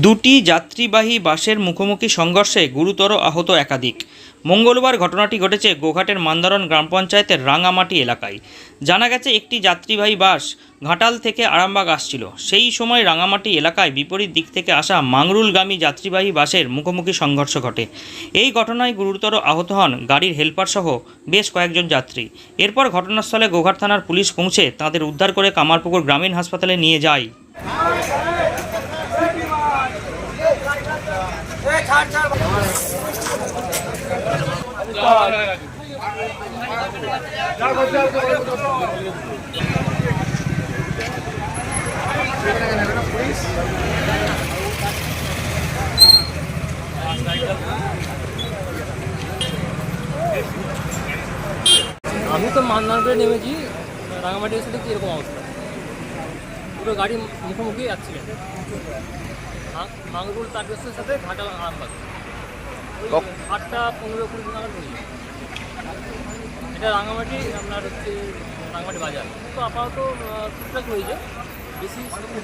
দুটি যাত্রীবাহী বাসের মুখোমুখি সংঘর্ষে গুরুতর আহত একাধিক। মঙ্গলবার ঘটনাটি ঘটেছে গোঘাটের মান্দারণ গ্রাম পঞ্চায়েতের রাঙামাটি এলাকায়। জানা গেছে, একটি যাত্রীবাহী বাস ঘাটাল থেকে আরামবাগ আসছিল। সেই সময় রাঙামাটি এলাকায় বিপরীত দিক থেকে আসা মাংরুলগামী যাত্রীবাহী বাসের মুখোমুখি সংঘর্ষ ঘটে। এই ঘটনায় গুরুতর আহত হন গাড়ির হেলপার সহ বেশ কয়েকজন যাত্রী। এরপর ঘটনাস্থলে গোঘাট থানার পুলিশ পৌঁছে তাদের উদ্ধার করে কামারপুকুর গ্রামীণ হাসপাতালে নিয়ে যায়। আমি তো মান্নারপুরে নেমেছি রাঙামাটি এসে দেখছি অবস্থা। পুরো গাড়ি মুখোমুখি অ্যাক্সিডেন্ট মাঙ্গরুল তারকেসের সাথে ঘাটা আরামবাগ। ওই আটটা পনেরো কুড়ি দিন হয়েছে এটা রাঙামাটি আপনার হচ্ছে রাঙামাটি বাজার। তো আপাতত টুকটাক হয়েছে। বেশি সেরকম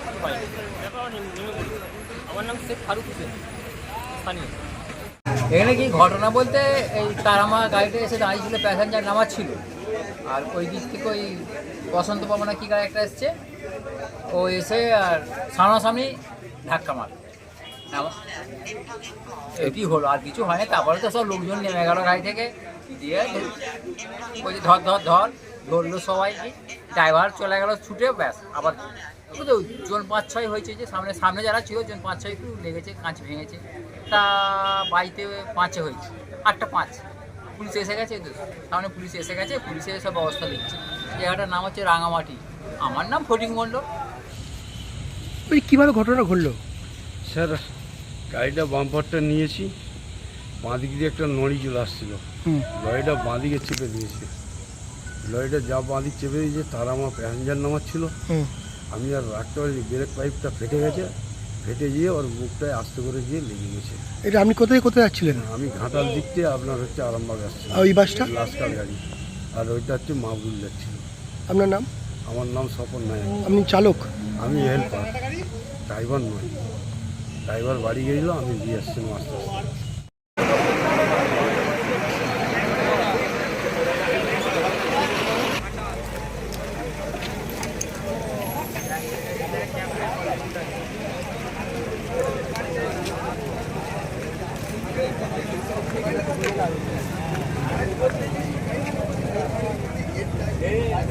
ব্যাপার নেমে নেমে পড়ি আমার নাম শেখ ফারুক হোসেন স্থানীয়। এখানে কি ঘটনা বলতে এই তার আমার গাড়িটা এসে দাঁড়িয়েছিল প্যাসেঞ্জার নামাচ্ছিল? আর ওই দিক থেকে ওই বসন্ত পাবনা কি গাড়ি একটা এসছে? ও এসে আর সামনাসামনি ধাক্কা মার। এটি হলো, আর কিছু হয়নি। তারপরে তো সব লোকজন নেমে গেল গাড়ি থেকে। দিয়ে বলছে, ধর ধর ধর। ধরলো সবাই ড্রাইভার চলে গেল ছুটে, ব্যাস। আবার তো জন পাঁচ ছয় হয়েছে যে, সামনে সামনে যারা ছিল জন পাঁচ ছয় একটু লেগেছে, কাঁচ ভেঙেছে। তা বাড়িতে পাঁচে হয়েছে, আটটা পাঁচ। পুলিশ এসে গেছে তো সামনে পুলিশ এসে গেছে, পুলিশের সব ব্যবস্থা নিচ্ছে। জায়গাটার নাম হচ্ছে রাঙামাটি। আমার নাম ফটিং মণ্ডল। ওই কীভাবে ঘটনা ঘটলো? স্যার গাড়িটা বাম্পারটা নিয়েছি বাঁদিক দিয়ে একটা নড়ি চলে আসছিল। হুম। লরিটা বাঁদিকে চেপে দিয়েছে। লরিটা যা বাঁদিক চেপে দিয়েছে তার আমার প্যাসেঞ্জার নামাচ্ছিল হুম। আমি আর রাখতে পারিনি ব্রেক পাইপটা ফেটে গেছে। ফেটে গিয়ে ওর মুখটায় আস্তে করে গিয়ে লেগে গেছে। এটা আপনি কোথায় কোথায় যাচ্ছিলেন আমি ঘাটাল দিক থেকে আপনার হচ্ছে আরামবাগ আসছি ওই বাসটা লাস্কার গাড়ি। আর ওইটা হচ্ছে মাহবুল যাচ্ছিল। আপনার নাম? আমার নাম স্বপন নায়ক। আপনি চালক? আমি হেল্পার ড্রাইভার নয় ড্রাইভার বাড়ি গেছিল আমি দিয়ে আসছিলাম আস্তে আস্তে